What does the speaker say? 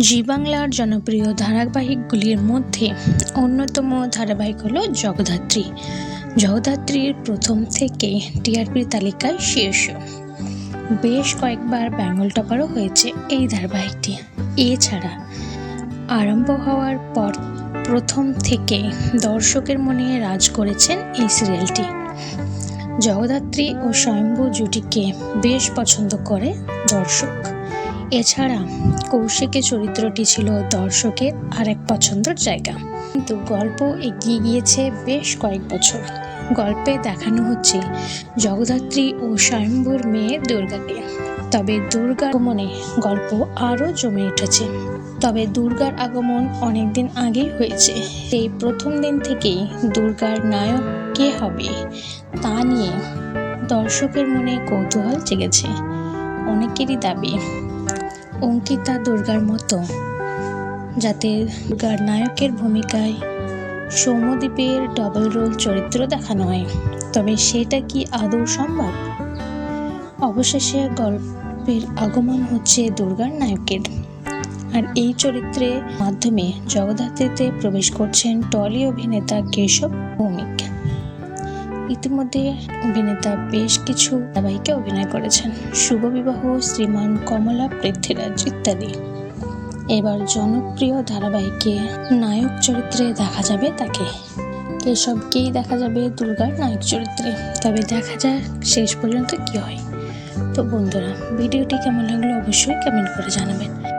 জি বাংলার জনপ্রিয় ধারাবাহিকগুলির মধ্যে অন্যতম ধারাবাহিক হলো জগদ্ধাত্রী। জগদ্ধাত্রীর প্রথম থেকে টিআরপির তালিকায় শীর্ষ। বেশ কয়েকবার বেঙ্গল টপারও হয়েছে এই ধারাবাহিকটি। এছাড়া আরম্ভ হওয়ার পর প্রথম থেকে দর্শকের মনে রাজ করেছেন এই সিরিয়ালটি। জগদ্ধাত্রী ও স্বয়ম্ভু জুটিকে বেশ পছন্দ করে দর্শক। এছাড়া কৌশিকের চরিত্রটি ছিল দর্শকের আরেক পছন্দের জায়গা। কিন্তু গল্প এগিয়ে গিয়েছে বেশ কয়েক বছর। গল্পে দেখানো হচ্ছে জগদ্ধাত্রী ও স্বয়ম্ভুর মেয়ে দুর্গাকে। তবে দুর্গার আগমনে গল্প আরও জমে উঠেছে। তবে দুর্গার আগমন অনেকদিন আগেই হয়েছে। এই প্রথম দিন থেকেই দুর্গার নায়ক কে হবে তা নিয়ে দর্শকের মনে কৌতূহল জেগেছে। অনেকেরই দাবি অঙ্কিতা দুর্গার মতো। যাতে দুর্গার নায়কের ভূমিকায় সৌম্যদীপের ডবল রোল চরিত্র দেখানো হয়। তবে সেটা কি আদৌ সম্ভব? অবশেষে গল্পের আগমন হচ্ছে দুর্গার নায়কের। আর এই চরিত্রের মাধ্যমে জগদ্ধাত্রীতে প্রবেশ করছেন টলি অভিনেতা কেশব ভৌমিক। ইতিমধ্যে অভিনেতা বেশ কিছু ধারাবাহিকে অভিনয় করেছেন। শুভবিবাহ শ্রীমান কমলা পৃথ্বীরাজ ইত্যাদি। এবার জনপ্রিয় ধারাবাহিকে নায়ক চরিত্রে দেখা যাবে তাকে। কেশবকেই দেখা যাবে দুর্গার নায়ক চরিত্রে। তবে দেখা যাক শেষ পর্যন্ত কি হয়। তো বন্ধুরা, ভিডিওটি কেমন লাগল অবশ্যই কমেন্ট করে জানাবেন।